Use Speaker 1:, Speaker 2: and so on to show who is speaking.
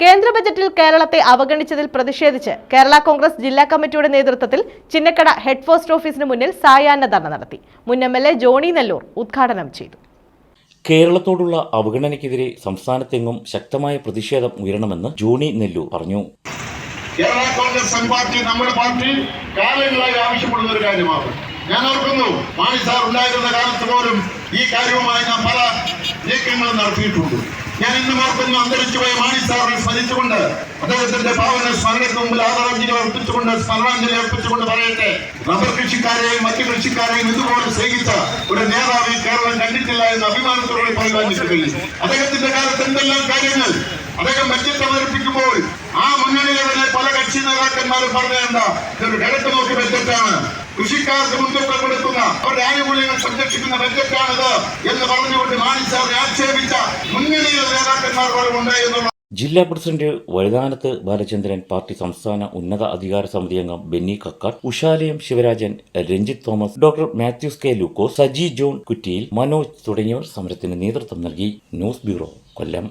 Speaker 1: കേന്ദ്ര ബജറ്റിൽ കേരളത്തെ അവഗണിച്ചതിൽ പ്രതിഷേധിച്ച് കേരള കോൺഗ്രസ് ജില്ലാ കമ്മിറ്റിയുടെ നേതൃത്വത്തിൽ ചിന്നക്കട ഹെഡ് പോസ്റ്റ് ഓഫീസിന് മുന്നിൽ സായാഹ്ന ധർണ നടത്തി. മുൻ M L A Johnny Nellore ഉദ്ഘാടനം ചെയ്തു.
Speaker 2: കേരളത്തോടുള്ള അവഗണനയ്ക്കെതിരെ സംസ്ഥാനത്തെങ്ങും ശക്തമായ പ്രതിഷേധം ഉയരണമെന്ന് ജോണി നെല്ലൂർ പറഞ്ഞു.
Speaker 3: കേരള കോൺഗ്രസ് പാർട്ടി നമ്മുടെ പാർട്ടി കാലങ്ങളായി ആവശ്യപ്പെടുന്ന ഒരു കാര്യമാണ്. ഞാൻ ഓർക്കുന്നു മാണി സാർ ഉണ്ടായിരുന്ന കാലത്ത് പോലും ഈ കാര്യവുമായി നാം പല നീക്കങ്ങളും നടത്തിയിട്ടുണ്ട്. ഞാൻ ഇന്നും ഓർക്കുന്നു അന്തരിച്ചുപോയ മാണി സാറിനെ സ്മരിച്ചുകൊണ്ട് അദ്ദേഹത്തിന്റെ ഭാവന സ്മരണയ്ക്ക് മുമ്പിൽ ആദരാഞ്ജലി അർപ്പിച്ചുകൊണ്ട് സ്മരണാഞ്ജലി അർപ്പിച്ചുകൊണ്ട് പറയട്ടെ. റബ്ബർ കൃഷിക്കാരെയും മറ്റു കൃഷിക്കാരെയും ഇതുപോലെ സ്നേഹിച്ച ഒരു നേതാവ് കേരളം കണ്ടിട്ടില്ല എന്ന് അഭിമാനത്തോടെ പറയുവാൻ അദ്ദേഹത്തിന്റെ കാലത്ത് എന്തെല്ലാം കാര്യങ്ങൾ? അദ്ദേഹം ബഡ്ജറ്റ് അവതരിപ്പിക്കുമ്പോൾ ആ മുന്നണിയിലെ തന്നെ പല കക്ഷി നേതാക്കന്മാരും പറഞ്ഞേണ്ട ഇതൊരു കിഴക്ക് നോക്കി ബഡ്ജറ്റാണ്. കൃഷിക്കാർക്ക് മുൻതൂക്കം കൊടുക്കുന്ന അവരുടെ ആനുകൂല്യങ്ങൾ സംരക്ഷിക്കുന്ന ബഡ്ജറ്റാണിത് എന്ന് പറഞ്ഞുകൊണ്ട് മാണി സാറിനെ ആക്ഷേപിച്ച മുന്നണിയിലെ നേതാക്കന്മാർ പോലും ഉണ്ട് എന്നുള്ള
Speaker 2: ജില്ലാ പ്രസിഡന്റ് വഴുതാനത്ത് ബാലചന്ദ്രൻ പാർട്ടി സംസ്ഥാന ഉന്നത അധികാര സമിതി അംഗം ബെന്നി കക്കാട് ഉഷാലയം ശിവരാജൻ രഞ്ജിത്ത് തോമസ് ഡോക്ടർ മാത്യൂസ് കെ ലൂക്കോ സജി ജോൺ കുറ്റിയിൽ മനോജ് തുടങ്ങിയവർ സമരത്തിന് നേതൃത്വം നൽകി. News bureau Kollam.